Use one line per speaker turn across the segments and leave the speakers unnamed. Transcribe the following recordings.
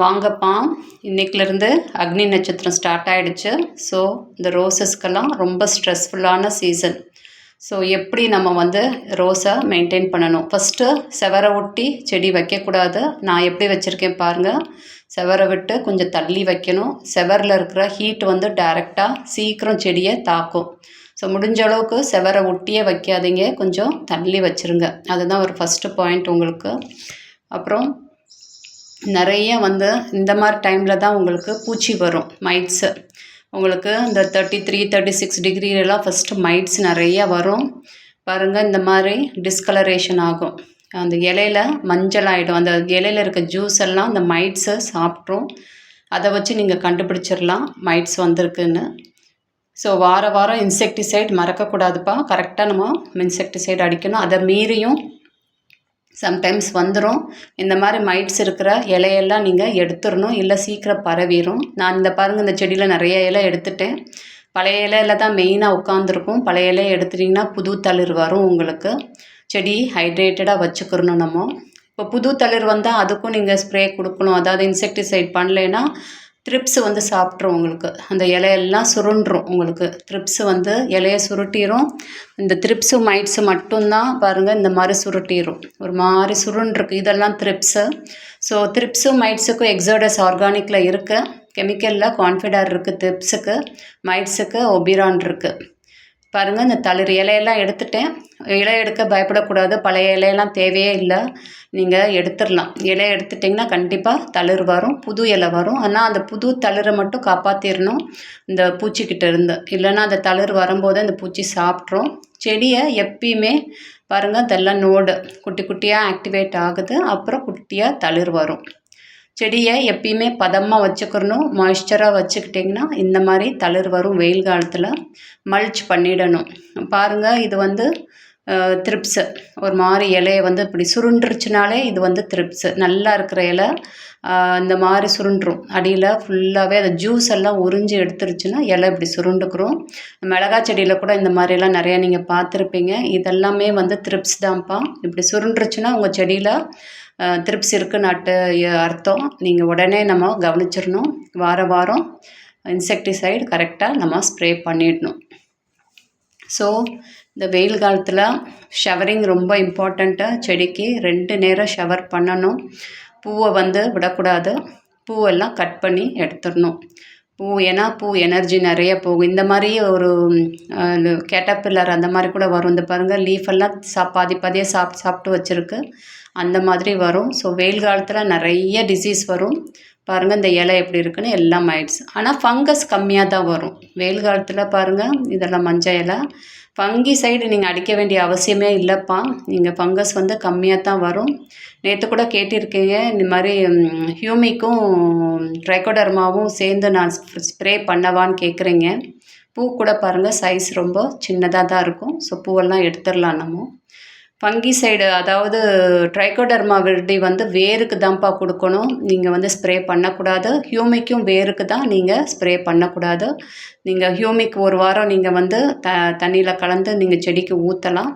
வாங்கப்பா. இன்னைக்குலேருந்து அக்னி நட்சத்திரம் ஸ்டார்ட் ஆகிடுச்சு ஸோ இந்த ரோசஸ்க்கெல்லாம் ரொம்ப ஸ்ட்ரெஸ்ஃபுல்லான சீசன் ஸோ எப்படி நம்ம வந்து ரோஸை மெயின்டைன் பண்ணணும்? ஃபஸ்ட்டு செவரை ஒட்டி செடி வைக்கக்கூடாது. நான் எப்படி வச்சுருக்கேன் பாருங்கள் செவரை விட்டு கொஞ்சம் தள்ளி வைக்கணும். செவரில் இருக்கிற ஹீட் வந்து டைரெக்டாக சீக்கிரம் செடியை தாக்கும். ஸோ முடிஞ்ச அளவுக்கு செவரை ஒட்டியே வைக்காதீங்க. கொஞ்சம் தள்ளி வச்சுருங்க. அதுதான் ஒரு ஃபஸ்ட்டு பாயிண்ட் உங்களுக்கு. அப்புறம் நிறைய வந்து இந்த மாதிரி டைமில் தான் உங்களுக்கு பூச்சி வரும் மைட்ஸு உங்களுக்கு இந்த தேர்ட்டி த்ரீ தேர்ட்டி சிக்ஸ் டிகிரிலலாம் ஃபஸ்ட்டு மைட்ஸ் நிறைய வரும். பாருங்கள் இந்த மாதிரி டிஸ்கலரேஷன் ஆகும். அந்த இலையில மஞ்சள் ஆகிடும் அந்த இலையில இருக்க ஜூஸ் எல்லாம் அந்த மைட்ஸை சாப்பிட்ரும். அதை வச்சு நீங்கள் கண்டுபிடிச்சிடலாம் மைட்ஸ் வந்திருக்குன்னு. ஸோ வார வாரம் இன்செக்டிசைட் மறக்கக்கூடாதுப்பா. கரெக்டாக நம்ம இன்செக்டிசைட் அடிக்கணும். அதை மீறியும் சம்டைம்ஸ் வந்துடும் இந்த மாதிரி மைட்ஸ் இருக்கிற இலையெல்லாம் நீங்கள் எடுத்துடணும் இல்லை சீக்கிரம் பரவிடும் நான் இந்த பாருங்கள் இந்த செடியில் நிறைய இலை எடுத்துட்டேன். பழைய இலையில தான் மெயினாக உட்காந்துருக்கும் பழைய இலையை எடுத்துட்டிங்கன்னா புது தளிர் வரும் உங்களுக்கு. செடி ஹைட்ரேட்டடாக வச்சுக்கிறணும் நம்ம. இப்போ புது தளிர் வந்தால் அதுக்கும் நீங்கள் ஸ்ப்ரே கொடுக்கணும். அதாவது இன்செக்டிசைட் பண்ணலைன்னா த்ரிப்ஸ் வந்து சாப்பிட்ரும் உங்களுக்கு. அந்த இலையெல்லாம் சுருண்டுரும் உங்களுக்கு. த்ரிப்ஸ் வந்து இலையை சுருட்டிடும் இந்த த்ரிப்ஸு மைட்ஸு மட்டும்தான் பாருங்கள் இந்த மாதிரி சுருட்டிடும் ஒரு மாதிரி சுருண்டிருக்கு. இதெல்லாம் த்ரிப்ஸு ஸோ த்ரிப்ஸும் மைட்ஸுக்கும் எக்ஸோடஸ் ஆர்கானிக்கில் இருக்குது கெமிக்கலில் கான்ஃபிடர் இருக்குது த்ரிப்ஸுக்கு மைட்ஸுக்கு ஒபிரான் இருக்குது பாருங்கள் இந்த தளிர் இலையெல்லாம் எடுத்துட்டேன். இலை எடுக்க பயப்படக்கூடாது பழைய இலையெல்லாம் தேவையே இல்லை. நீங்கள் எடுத்துடலாம். இலை எடுத்துட்டிங்கன்னா கண்டிப்பாக தளிர் வரும் புது இலை வரும். ஆனால் அந்த புது தளிரை மட்டும் காப்பாற்றிடணும் இந்த பூச்சிக்கிட்ட இருந்து. இல்லைன்னா அந்த தளிர் வரும்போது அந்த பூச்சி சாப்பிட்ரும். செடியை எப்பயுமே பாருங்கள் இதெல்லாம் நோடு. குட்டி குட்டியாக ஆக்டிவேட் ஆகுது அப்புறம் குட்டியாக தளிர் வரும். செடியை எப்பயுமே பதமாக வச்சுக்கிறணும் மாய்ஸ்சராக வச்சுக்கிட்டிங்கன்னா இந்த மாதிரி தளிர் வரும் வெயில் காலத்தில் மல்ச் பண்ணிடணும். பாருங்கள் இது வந்து த்ரிப்ஸு ஒரு மாதிரி இலையை வந்து இப்படி சுருண்டுருச்சுனாலே இது வந்து த்ரிப்ஸு நல்லா இருக்கிற இலை இந்த மாதிரி சுருண்டுரும். அடியில் ஃபுல்லாகவே அந்த ஜூஸ் எல்லாம் உறிஞ்சி எடுத்துருச்சுன்னா இலை இப்படி சுருண்டுக்கிறோம் மிளகா செடியில் கூட இந்த மாதிரிலாம் நிறையா நீங்கள் பார்த்துருப்பீங்க. இதெல்லாமே வந்து த்ரிப்ஸ் தான்ப்பா. இப்படி சுருண்டுருச்சுன்னா உங்கள் செடியில் த்ரிப்ஸ் நாட்டு அர்த்தம். நீங்கள் உடனே நம்ம கவனிச்சிடணும் வார வாரம் இன்செக்டிசைடு கரெக்டாக நம்ம ஸ்ப்ரே பண்ணிடணும். ஸோ இந்த வெயில் காலத்தில் ஷவரிங் ரொம்ப இம்பார்ட்டண்ட்டாக செடிக்கு ரெண்டு நேரம் ஷவர் பண்ணணும். பூவை வந்து விடக்கூடாது. பூவெல்லாம் கட் பண்ணி எடுத்துடணும். பூ ஏன்னா பூ எனர்ஜி நிறைய போகும். இந்த மாதிரி ஒரு கேட்டப்பில்லர் அந்த மாதிரி கூட வரும். இந்த பாருங்கள் லீஃப் எல்லாம் சா பாதி பாதியாக சாப்பிட்டு சாப்பிட்டு வச்சுருக்கு. அந்த மாதிரி வரும். ஸோ வெயில் காலத்தில் நிறைய டிசீஸ் வரும். பாருங்கள் இந்த இலை எப்படி இருக்குன்னு எல்லாம் ஆயிடுச்சு. ஆனால் ஃபங்கஸ் கம்மியாக தான் வரும். வெயில் காலத்தில் பாருங்கள் இதெல்லாம் மஞ்சள் இலை. ஃபங்கி சைடு நீங்கள் அடிக்க வேண்டிய அவசியமே இல்லைப்பா. நீங்கள் ஃபங்கஸ் வந்து கம்மியாக தான் வரும். நேற்று கூட கேட்டிருக்கீங்க இந்த மாதிரி ஹியூமிக்கும் ட்ரைகோடர்மாவும் சேர்ந்து நான் ஸ்ப்ரே பண்ணவான்னு கேட்குறீங்க பூ கூட பாருங்கள் சைஸ் ரொம்ப சின்னதாக தான் இருக்கும். ஸோ பூவெல்லாம் எடுத்துடலாம் நம்ம. ஃபங்கிசைடு அதாவது ட்ரைகோடர்மா விருடி வந்து வேருக்கு தான்ப்பா கொடுக்கணும். நீங்கள் வந்து ஸ்ப்ரே பண்ணக்கூடாது. ஹியூமிக்கும் வேருக்கு தான் நீங்கள் ஸ்ப்ரே பண்ணக்கூடாது. நீங்கள் ஹியூமிக் ஒரு வாரம் நீங்கள் வந்து த தண்ணியில் கலந்து நீங்கள் செடிக்கு ஊற்றலாம்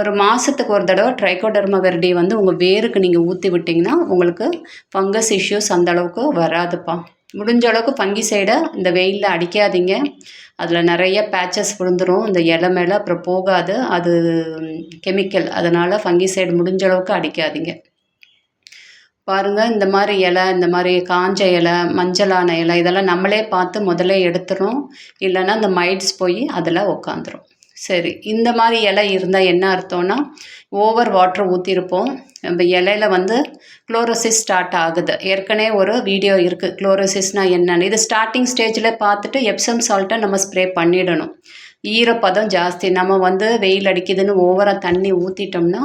ஒரு மாதத்துக்கு ஒரு தடவை ட்ரைகோடர்மா வெரடி வந்து உங்கள் வேருக்கு நீங்கள் ஊற்றி விட்டிங்கன்னா உங்களுக்கு ஃபங்கஸ் இஷ்யூஸ் அந்தளவுக்கு வராதுப்பா. முடிஞ்ச அளவுக்கு ஃபங்கிசைடை இந்த வெயிலில் அடிக்காதீங்க. அதில் நிறைய பேச்சஸ் விழுந்துடும் இந்த இலை மேலே அப்புறம் போகாது. அது கெமிக்கல் அதனால் ஃபங்கிசைடு முடிஞ்ச அளவுக்கு அடிக்காதீங்க. பாருங்கள் இந்த மாதிரி இலை இந்த மாதிரி காஞ்ச இலை மஞ்சளான இலை இதெல்லாம் நம்மளே பார்த்து முதல்ல எடுத்துரும் இல்லைன்னா இந்த மைட்ஸ் போய் அதில் உக்காந்துரும். சரி இந்த மாதிரி இலை இருந்தால் என்ன அர்த்தம்னா ஓவர் வாட்டர் ஊற்றிருப்போம் நம்ம இலையில வந்து குளோரோசிஸ் ஸ்டார்ட் ஆகுது. ஏற்கனவே ஒரு வீடியோ இருக்குது குளோரோசிஸ்னால் என்னென்னு. இது ஸ்டார்டிங் ஸ்டேஜில் பார்த்துட்டு எப்சம் சால்ட்டை நம்ம ஸ்ப்ரே பண்ணிடணும். ஈரப்பதம் ஜாஸ்தி. நம்ம வந்து வெயில் அடிக்குதுன்னு ஓவராக தண்ணி ஊற்றிட்டோம்னா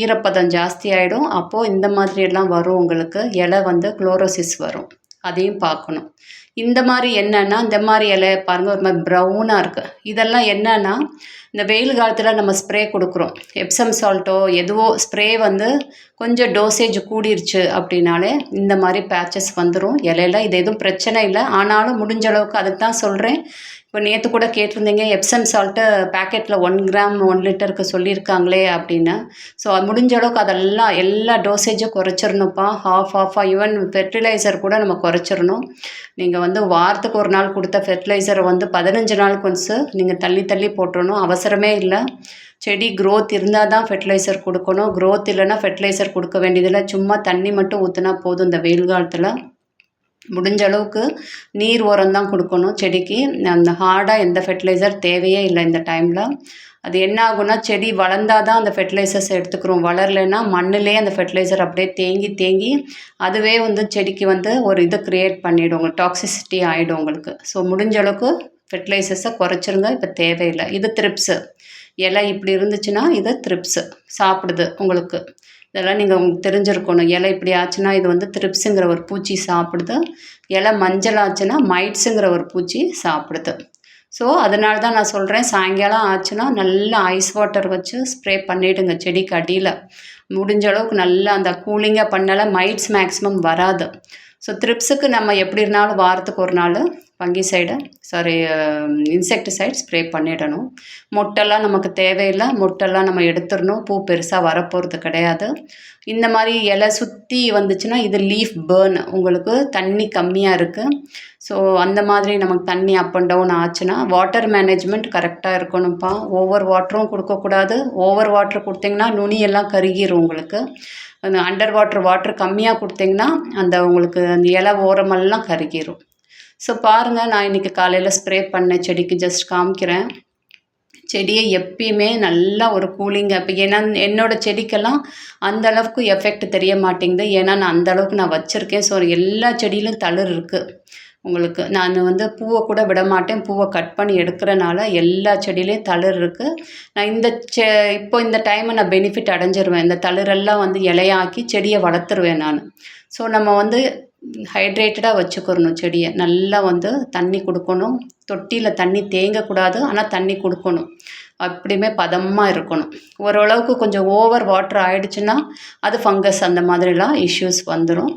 ஈரப்பதம் ஜாஸ்தி ஆகிடும் அப்போது இந்த மாதிரியெல்லாம் வரும் உங்களுக்கு. இலை வந்து குளோரோசிஸ் வரும். அதையும் பார்க்கணும். இந்த மாதிரி என்னென்னா இந்த மாதிரி இலை பாருங்கள் ஒரு மாதிரி ப்ரௌனாக இருக்குது இதெல்லாம் என்னென்னா இந்த வெயில் காலத்தில் நம்ம ஸ்ப்ரே கொடுக்குறோம். எப்சம் சால்ட்டோ எதுவோ ஸ்ப்ரே வந்து கொஞ்சம் டோசேஜ் கூடிருச்சு அப்படின்னாலே இந்த மாதிரி பேச்சஸ் வந்துடும் இலையில இது எதுவும் பிரச்சனை இல்லை. ஆனாலும் முடிஞ்ச அளவுக்கு அதுக்கு தான் சொல்கிறேன் இப்போ நேற்று கூட கேட்டிருந்தீங்க எப்சம் சால்ட்டு பேக்கெட்டில் ஒன் கிராம் ஒன் லிட்டருக்கு சொல்லியிருக்காங்களே அப்படின்னு ஸோ அது முடிஞ்ச அளவுக்கு அதெல்லாம் எல்லா டோசேஜும் குறைச்சிடணும்ப்பா. ஹாஃப் ஆஃபாக ஈவன் ஃபெர்டிலைசர் கூட நம்ம குறைச்சிடணும். நீங்கள் வந்து வாரத்துக்கு ஒரு நாள் கொடுத்த ஃபெர்டிலைசரை வந்து பதினஞ்சு நாள் கொஞ்சம் நீங்கள் தள்ளி தள்ளி போட்டுடணும். அவசரமே இல்லை. செடி க்ரோத் இருந்தால் தான் ஃபெர்டிலைசர் கொடுக்கணும். க்ரோத் இல்லைன்னா ஃபெர்டிலைசர் கொடுக்க வேண்டியதில்லை. சும்மா தண்ணி மட்டும் ஊற்றினா போதும் இந்த வெயில் காலத்தில். முடிஞ்ச அளவுக்கு நீர் உரம் தான் கொடுக்கணும் செடிக்கு. அந்த ஹார்டாக எந்த ஃபெர்டிலைசர் தேவையே இல்லை இந்த டைமில் அது என்ன ஆகும்னா செடி வளர்ந்தால் தான் அந்த ஃபெர்டிலைசர்ஸ் எடுத்துக்கிறோம். வளரலைன்னா மண்ணிலே அந்த ஃபெர்டிலைசர் அப்படியே தேங்கி தேங்கி அதுவே வந்து செடிக்கு வந்து ஒரு இதை க்ரியேட் பண்ணிவிடும் உங்களுக்கு டாக்ஸிசிட்டி ஆகிடும் உங்களுக்கு. ஸோ முடிஞ்ச அளவுக்கு ஃபெர்டிலைசர்ஸை குறைச்சிருங்க. இப்போ தேவையில்லை. இது த்ரிப்ஸு இலை இப்படி இருந்துச்சுன்னா இது த்ரிப்ஸு சாப்பிடுது உங்களுக்கு. இதெல்லாம் நீங்கள் உங்களுக்கு தெரிஞ்சிருக்கணும். இலை இப்படி ஆச்சுன்னா இது வந்து த்ரிப்ஸுங்கிற ஒரு பூச்சி சாப்பிடுது. இலை மஞ்சள் ஆச்சுன்னா மைட்ஸுங்கிற ஒரு பூச்சி சாப்பிடுது. ஸோ அதனால தான் நான் சொல்கிறேன் சாயங்காலம் ஆச்சுன்னா நல்லா ஐஸ் வாட்டர் வச்சு ஸ்ப்ரே பண்ணிவிடுங்க செடிக்கு அடியில். முடிஞ்ச அளவுக்கு நல்லா அந்த கூலிங்காக பண்ணால மைட்ஸ் மேக்ஸிமம் வராது. ஸோ த்ரிப்ஸுக்கு நம்ம எப்படி இருந்தாலும் வாரத்துக்கு ஒரு நாள் ஃபங்கிசைடு சாரி இன்செக்டிசைட் ஸ்ப்ரே பண்ணிடணும். மொட்டெல்லாம் நமக்கு தேவையில்லை. மொட்டெல்லாம் நம்ம எடுத்துடணும். பூ பெருசாக வரப்போகிறது கிடையாது. இந்த மாதிரி இலை சுற்றி வந்துச்சுன்னா இது லீஃப் பேர்ன் உங்களுக்கு தண்ணி கம்மியாக இருக்குது ஸோ அந்த மாதிரி நமக்கு தண்ணி அப் அண்ட் டவுன் ஆச்சுன்னா வாட்டர் மேனேஜ்மெண்ட் கரெக்டாக இருக்கணும்ப்பா. ஓவர் வாட்டரும் கொடுக்கக்கூடாது. ஓவர் வாட்டர் கொடுத்தீங்கன்னா நுனியெல்லாம் கருகிரும் உங்களுக்கு. அந்த அண்டர் வாட்டர் வாட்டர் கம்மியாக கொடுத்தீங்கன்னா அந்த உங்களுக்கு அந்த இலை ஓரமெல்லாம் கருகிரும். ஸோ பாருங்கள் நான் இன்றைக்கி காலையில் ஸ்ப்ரே பண்ணேன் செடிக்கு ஜஸ்ட் காமிக்கிறேன். செடியை எப்பயுமே நல்லா ஒரு கூலிங்காக இப்போ ஏன்னா என்னோடய செடிக்கெல்லாம் அந்த அளவுக்கு எஃபெக்ட் தெரிய மாட்டேங்குது. ஏன்னா நான் அந்த அளவுக்கு நான் வச்சுருக்கேன். ஸோ எல்லா செடியிலும் தளிர் இருக்குது உங்களுக்கு நான் வந்து பூவை கூட விட மாட்டேன். பூவை கட் பண்ணி எடுக்கிறனால எல்லா செடியிலையும் தளிர் இருக்குது நான் இந்த செ இப்போ இந்த டைமை நான் பெனிஃபிட் அடைஞ்சிருவேன். இந்த தளிரெல்லாம் வந்து இலையாக்கி செடியை வளர்த்துருவேன் நான். ஸோ நம்ம வந்து ஹைட்ரேட்டடாக வச்சுக்கிறணும் செடியை. நல்லா வந்து தண்ணி கொடுக்கணும். தொட்டியில் தண்ணி தேங்கக்கூடாது ஆனால் தண்ணி கொடுக்கணும். அப்படியுமே பதமாக இருக்கணும். ஓரளவுக்கு கொஞ்சம் ஓவர் வாட்டர் ஆகிடுச்சுன்னா அது ஃபங்கஸ் அந்த மாதிரிலாம் இஷ்யூஸ் வந்துடும்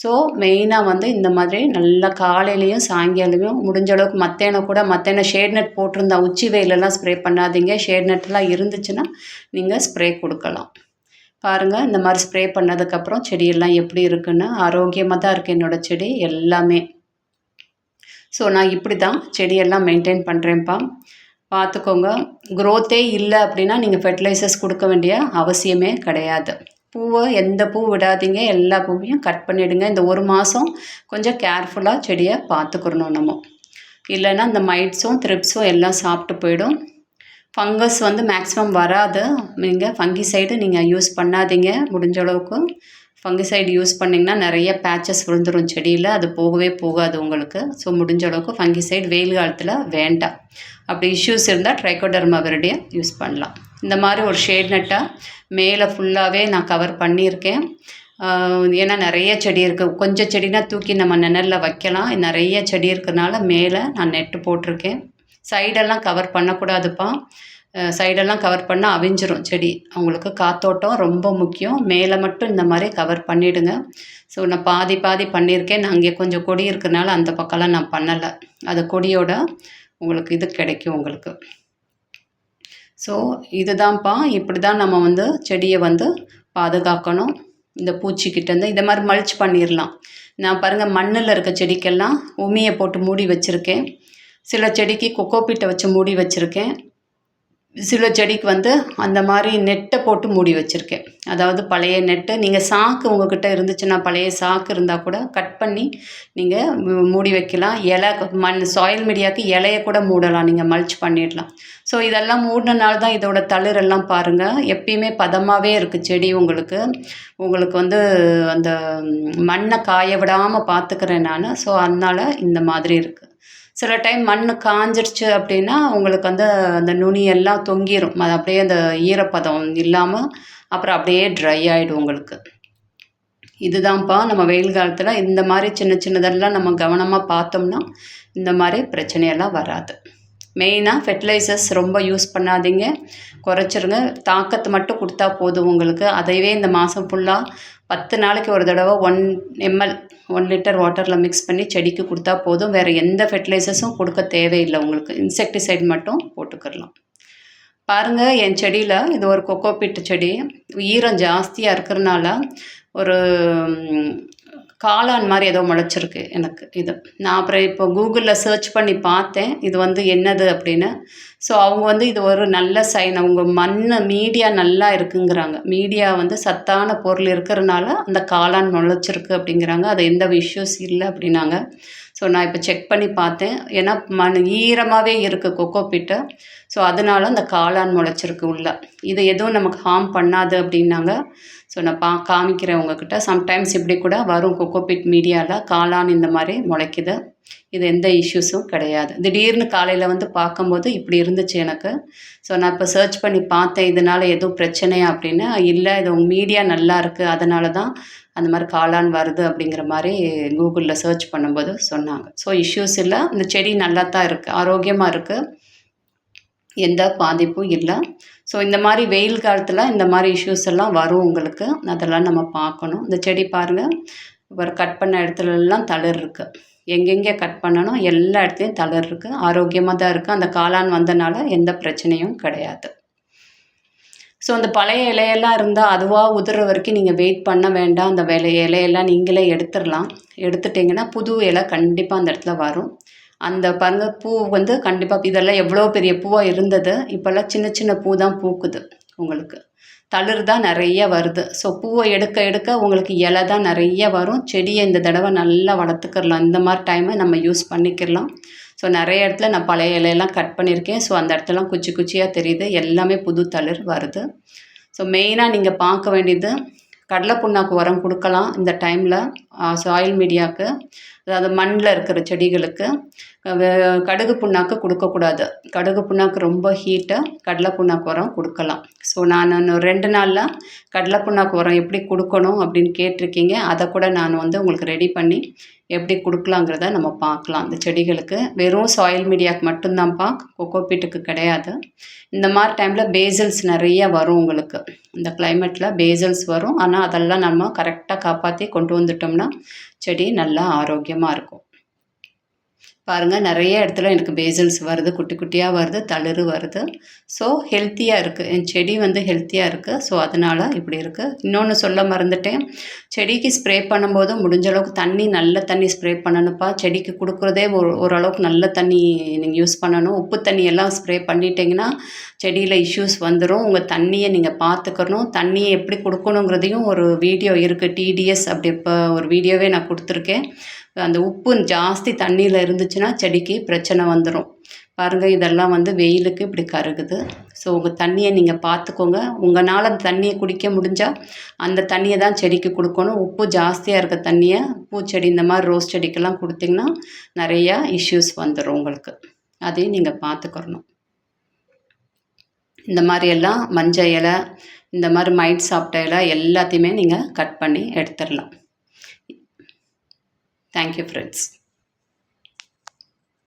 ஸோ மெயினாக வந்து இந்த மாதிரி நல்லா காலையிலையும் சாயங்காலமும் முடிஞ்ச அளவுக்கு மத்தேனை கூட மத்தேனை ஷேட் நெட் போட்டிருந்தா உச்சி வெயிலெல்லாம் ஸ்ப்ரே பண்ணாதீங்க. ஷேட் நெட்லாம் இருந்துச்சுன்னா நீங்கள் ஸ்ப்ரே கொடுக்கலாம். பாருங்கள் இந்த மாதிரி ஸ்ப்ரே பண்ணதுக்கப்புறம் செடியெல்லாம் எப்படி இருக்குன்னு ஆரோக்கியமாக தான் இருக்குது என்னோடய செடி எல்லாமே. ஸோ நான் இப்படி தான் செடியெல்லாம் மெயின்டைன் பண்ணுறேன்ப்பா பார்த்துக்கோங்க க்ரோத்தே இல்லை அப்படின்னா நீங்கள் ஃபெர்டிலைசர்ஸ் கொடுக்க வேண்டிய அவசியமே கிடையாது. பூவை எந்த பூ விடாதீங்க எல்லா பூவையும் கட் பண்ணிவிடுங்க இந்த ஒரு மாதம் கொஞ்சம் கேர்ஃபுல்லாக செடியை பார்த்துக்கிறணும் நம்ம. இல்லைன்னா இந்த மைட்ஸும் த்ரிப்ஸும் எல்லாம் சாப்பிட்டு போயிடும். ஃபங்கஸ் வந்து மேக்ஸிமம் வராது. நீங்கள் ஃபங்கிசைடு நீங்கள் யூஸ் பண்ணாதீங்க. முடிஞ்ச அளவுக்கு ஃபங்கிசைடு யூஸ் பண்ணிங்கன்னா நிறைய பேச்சஸ் விழுந்துடும் செடியில். அது போகவே போகாது உங்களுக்கு. ஸோ முடிஞ்ச அளவுக்கு ஃபங்கிசைடு வெயில் காலத்தில் வேண்டாம். அப்படி இஷ்யூஸ் இருந்தால் ட்ரைகோடர்மா யூஸ் பண்ணலாம். இந்த மாதிரி ஒரு ஷேட் நட்டாக மேலே ஃபுல்லாகவே நான் கவர் பண்ணியிருக்கேன். ஏன்னா நிறைய செடி இருக்குது கொஞ்சம் செடினா தூக்கி நம்ம நிழலில் வைக்கலாம். நிறைய செடி இருக்கிறதுனால மேலே நான் நெட்டு போட்டிருக்கேன். சைடெல்லாம் கவர் பண்ணக்கூடாதுப்பா. சைடெல்லாம் கவர் பண்ணால் அவிஞ்சிரும் செடி. அவங்களுக்கு காத்தோட்டம் ரொம்ப முக்கியம். மேலே மட்டும் இந்த மாதிரி கவர் பண்ணிவிடுங்க ஸோ நான் பாதி பாதி பண்ணியிருக்கேன். நான் அங்கே கொஞ்சம் கொடி இருக்கிறனால அந்த பக்கம்லாம் நான் பண்ணலை. அது கொடியோட உங்களுக்கு இது கிடைக்கும் உங்களுக்கு. ஸோ இதுதான்ப்பா. இப்படி தான் நம்ம வந்து செடியை வந்து பாதுகாக்கணும். இந்த பூச்சிக்கிட்டேருந்து இந்த மாதிரி மல்ச் பண்ணிடலாம் நான் பாருங்கள் மண்ணில் இருக்க செடிக்கெல்லாம் உமியை போட்டு மூடி வச்சுருக்கேன். சில செடிக்கு கொக்கோப்பீட்டை வச்சு மூடி வச்சுருக்கேன். சில செடிக்கு வந்து அந்த மாதிரி நெட்டை போட்டு மூடி வச்சுருக்கேன். அதாவது பழைய நெட்டு நீங்கள் சாக்கு உங்ககிட்ட இருந்துச்சுன்னா பழைய சாக்கு இருந்தால் கூட கட் பண்ணி நீங்கள் மூடி வைக்கலாம். இலை மண் சாயில் மீடியாவுக்கு இலையை கூட மூடலாம். நீங்கள் மல்ச் பண்ணிடலாம். ஸோ இதெல்லாம் மூடினால தான் இதோட தளிரெல்லாம் பாருங்கள் எப்பயுமே பதமாகவே இருக்குது செடி உங்களுக்கு. உங்களுக்கு வந்து அந்த மண்ணை காய விடாமல் பார்த்துக்கிறேன் நான். ஸோ அதனால் இந்த மாதிரி இருக்குது சில டைம் மண் காஞ்சிடுச்சு அப்படின்னா உங்களுக்கு வந்து அந்த நுனி எல்லாம் தொங்கிடும் அது அப்படியே அந்த ஈரப்பதம் இல்லாமல் அப்புறம் அப்படியே ட்ரை ஆகிடும் உங்களுக்கு. இதுதான்ப்பா நம்ம வெயில் காலத்தில் இந்த மாதிரி சின்ன சின்னதெல்லாம் நம்ம கவனமாக பார்த்தோம்னா இந்த மாதிரி பிரச்சனையெல்லாம் வராது. மெயினாக ஃபெர்டிலைசர்ஸ் ரொம்ப யூஸ் பண்ணாதீங்க. குறைச்சிருங்க. தாக்கத்தை மட்டும் கொடுத்தா போதும் உங்களுக்கு. அதைவே இந்த மாதம் ஃபுல்லாக பத்து நாளைக்கு ஒரு தடவை ஒன் எம்எல் ஒன் லிட்டர் வாட்டரில் மிக்ஸ் பண்ணி செடிக்கு கொடுத்தா போதும். வேறு எந்த ஃபெர்டிலைசர்ஸும் கொடுக்க தேவையில்லை உங்களுக்கு. இன்செக்டிசைட் மட்டும் போட்டுக்கிடலாம். பாருங்கள் என் செடியில் இது ஒரு கொக்கோபிட் செடி. ஈரம் ஜாஸ்தியாக இருக்கிறனால ஒரு காளான் மாதிரி ஏதோ முளைச்சிருக்கு எனக்கு இது. நான் அப்புறம் இப்போ கூகுளில் சர்ச் பண்ணி பார்த்தேன். இது வந்து என்னது அப்படின்னு. ஸோ அவங்க வந்து இது ஒரு நல்ல சைன் அவங்க மண் மீடியா நல்லா இருக்குங்கிறாங்க. மீடியா வந்து சத்தான பொருள் இருக்கிறனால அந்த காளான் முளைச்சிருக்கு அப்படிங்கிறாங்க. அது எந்த இஷ்யூஸ் இல்லை அப்படின்னாங்க. ஸோ நான் இப்போ செக் பண்ணி பார்த்தேன். ஏன்னா மண் ஈரமாகவே இருக்குது கொக்கோ பிட்டு ஸோ அதனால அந்த காளான் முளைச்சிருக்கு உள்ள. இது எதுவும் நமக்கு ஹார்ம் பண்ணாது அப்படின்னாங்க. ஸோ நான் பா காமிக்கிறேன் உங்ககிட்ட. சம்டைம்ஸ் இப்படி கூட வரும் கொக்கோபிட் மீடியாவில் காளான் இந்த மாதிரி முளைக்குது. இது எந்த இஷ்யூஸும் கிடையாது. திடீர்னு காலையில் வந்து பார்க்கும்போது இப்படி இருந்துச்சு எனக்கு. ஸோ நான் இப்போ சர்ச் பண்ணி பார்த்தேன். இதனால் எதுவும் பிரச்சனையா அப்படின்னு. இல்லை இது உங்கள் மீடியா நல்லா இருக்குது அதனால தான் அந்த மாதிரி காளான் வருது அப்படிங்கிற மாதிரி கூகுளில் சர்ச் பண்ணும்போது சொன்னாங்க. ஸோ இஷ்யூஸ் இல்லை. இந்த செடி நல்லா தான் இருக்குது ஆரோக்கியமாக இருக்குது எந்த பாதிப்பும் இல்லை. ஸோ இந்த மாதிரி வெயில் காலத்தில் இந்த மாதிரி இஷ்யூஸ் எல்லாம் வரும் உங்களுக்கு. அதெல்லாம் நம்ம பார்க்கணும். இந்த செடி பாருங்கள் ஒரு கட் பண்ண இடத்துலலாம் தளிர் இருக்குது எங்கெங்கே கட் பண்ணணும்? எல்லா இடத்துலையும் தளிர் இருக்குது ஆரோக்கியமாக தான் இருக்குது அந்த காளான் வந்தனால எந்த பிரச்சனையும் கிடையாது. ஸோ அந்த பழைய இலையெல்லாம் இருந்தால் அதுவாக உதிர்ற வரைக்கும் நீங்கள் வெயிட் பண்ண வேண்டாம். அந்த வேலை இலையெல்லாம் நீங்களே எடுத்துடலாம். எடுத்துட்டிங்கன்னா புது இலை கண்டிப்பாக அந்த இடத்துல வரும். அந்த பாருங்க பூ வந்து கண்டிப்பாக இதெல்லாம் எவ்வளோ பெரிய பூவாக இருந்தது. இப்போல்லாம் சின்ன சின்ன பூ தான் பூக்குது உங்களுக்கு. தளிர் தான் நிறைய வருது. ஸோ பூவை எடுக்க எடுக்க உங்களுக்கு இலை தான் நிறைய வரும். செடியை இந்த தடவை நல்லா வளர்த்துக்கிடலாம். இந்த மாதிரி டைமை நம்ம யூஸ் பண்ணிக்கிடலாம். ஸோ நிறைய இடத்துல நான் பழைய இலையெல்லாம் கட் பண்ணியிருக்கேன். ஸோ அந்த இடத்துலலாம் குச்சி குச்சியாக தெரியுது. எல்லாமே புது தளிர் வருது. ஸோ மெயினாக நீங்கள் பார்க்க வேண்டியது கடலை புண்ணாக்கு உரம் கொடுக்கலாம் இந்த டைமில் சாயில் மீடியாவுக்கு அதாவது மண்ணில் இருக்கிற செடிகளுக்கு. கடுகு புண்ணாக்கு கொடுக்கக்கூடாது. கடுகு புண்ணாக்கு ரொம்ப ஹீட்டு கடலை புண்ணாக்கு உரம் கொடுக்கலாம். ஸோ நான் இன்னும் ரெண்டு நாளில் கடலை புண்ணாக்கு உரம் எப்படி கொடுக்கணும் அப்படின்னு கேட்டிருக்கீங்க. அதை கூட நான் வந்து உங்களுக்கு ரெடி பண்ணி எப்படி கொடுக்கலாங்கிறத நம்ம பார்க்கலாம். இந்த செடிகளுக்கு வெறும் சாயில் மீடியாவுக்கு மட்டும்தான்ப்பா கொக்கோபீட்டுக்கு கிடையாது. இந்த மாதிரி டைமில் பேசல்ஸ் நிறைய வரும் உங்களுக்கு. இந்த கிளைமேட்டில் பேசல்ஸ் வரும். ஆனால் அதெல்லாம் நம்ம கரெக்டாக காப்பாற்றி கொண்டு வந்துட்டோம்னா செடி நல்லா ஆரோக்கியமாக இருக்கும். பாருங்கள் நிறைய இடத்துல எனக்கு பேசல்ஸ் வருது குட்டி குட்டியாக வருது தளிர் வருது. ஸோ ஹெல்த்தியாக இருக்குது என் செடி வந்து ஹெல்த்தியாக இருக்குது ஸோ அதனால் இப்படி இருக்குது இன்னொன்று சொல்ல மறந்துட்டேன். செடிக்கு ஸ்ப்ரே பண்ணும்போது முடிஞ்ச அளவுக்கு தண்ணி நல்ல தண்ணி ஸ்ப்ரே பண்ணணும்ப்பா. செடிக்கு கொடுக்குறதே ஒரு ஓரளவுக்கு நல்ல தண்ணி நீங்கள் யூஸ் பண்ணணும். உப்பு தண்ணி எல்லாம் ஸ்ப்ரே பண்ணிட்டீங்கன்னா செடியில் இஷ்யூஸ் வந்துடும் உங்கள் தண்ணியை நீங்கள் பார்த்துக்கணும் தண்ணியை எப்படி கொடுக்கணுங்கிறதையும் ஒரு வீடியோ இருக்குது டிடிஎஸ் அப்படி இப்போ ஒரு வீடியோவே நான் கொடுத்துருக்கேன். அந்த உப்பு ஜாஸ்தி தண்ணியில் இருந்துச்சுன்னா செடிக்கு பிரச்சனை வந்துடும் பாருங்கள் இதெல்லாம் வந்து வெயிலுக்கு இப்படி கருகுது. ஸோ உங்கள் தண்ணியை நீங்கள் பார்த்துக்கோங்க. உங்களால் அந்த தண்ணியை குடிக்க முடிஞ்சால் அந்த தண்ணியை தான் செடிக்கு கொடுக்கணும். உப்பு ஜாஸ்தியாக இருக்க தண்ணியை பூச்செடி இந்த மாதிரி ரோஸ் செடிக்கெல்லாம் கொடுத்தீங்கன்னா நிறையா இஷ்யூஸ் வந்துடும் உங்களுக்கு. அதையும் நீங்கள் பார்த்துக்கிறணும். இந்த மாதிரியெல்லாம் மஞ்சள் இலை இந்த மாதிரி மைட் சாப்பிட்ட இலை எல்லாத்தையுமே நீங்கள் கட் பண்ணி எடுத்துடலாம். Thank you, friends.